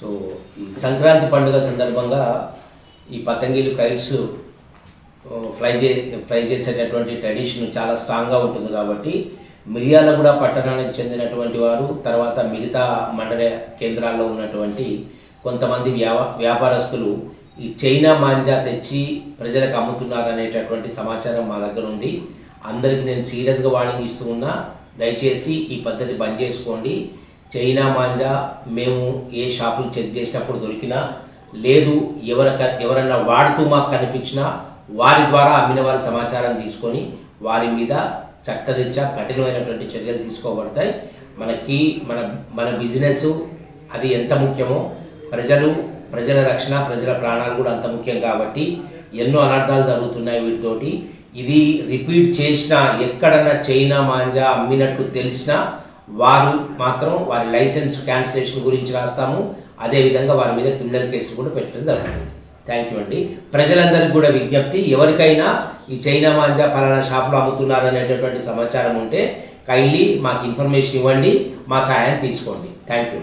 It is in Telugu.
సో సంక్రాంతి పండుగ సందర్భంగా ఈ పతంగిలు కైట్స్ ఫ్లై చే ఫ్లై చేసేటటువంటి ట్రెడిషన్ చాలా స్ట్రాంగ్గా ఉంటుంది కాబట్టి మిర్యాలగూడ పట్టణానికి చెందినటువంటి వారు తర్వాత మిగతా మండల కేంద్రాల్లో ఉన్నటువంటి కొంతమంది వ్యా వ్యాపారస్తులు ఈ చైనా మాంజా తెచ్చి ప్రజలకు అమ్ముతున్నారనేటటువంటి సమాచారం మా దగ్గర ఉంది. అందరికీ నేను సీరియస్గా వార్నింగ్ ఇస్తూ ఉన్నా దయచేసి ఈ పద్ధతి బంద్ చేసుకోండి. చైనా మాంజా మేము ఏ షాపులు చెక్ చేసినప్పుడు దొరికినా లేదు ఎవరక ఎవరన్నా వాడుతూ మాకు కనిపించినా వారి ద్వారా అమ్మిన వారి సమాచారం తీసుకొని వారి మీద చట్టరీత్యా కఠినమైనటువంటి చర్యలు తీసుకోబడతాయి. మనకి మన మన బిజినెస్ అది ఎంత ముఖ్యమో ప్రజలు ప్రజల రక్షణ ప్రజల ప్రాణాలు కూడా అంత ముఖ్యం కాబట్టి ఎన్నో అనర్థాలు జరుగుతున్నాయి వీటితోటి. ఇది రిపీట్ చేసినా ఎక్కడన్నా చైనా మాంజా అమ్మినట్లు తెలిసినా వారు మాత్రం వారి లైసెన్స్ క్యాన్సిలేషన్ గురించి రాస్తాము. అదేవిధంగా వారి మీద క్రిమినల్ కేసులు కూడా పెట్టడం జరుగుతుంది. థ్యాంక్ యూ అండి. ప్రజలందరికీ కూడా విజ్ఞప్తి ఎవరికైనా ఈ చైనా మాంజా పలానా షాపులో అమ్ముతున్నారు అనేటటువంటి సమాచారం ఉంటే కైండ్లీ మాకు ఇన్ఫర్మేషన్ ఇవ్వండి మా సహాయం తీసుకోండి. Thank you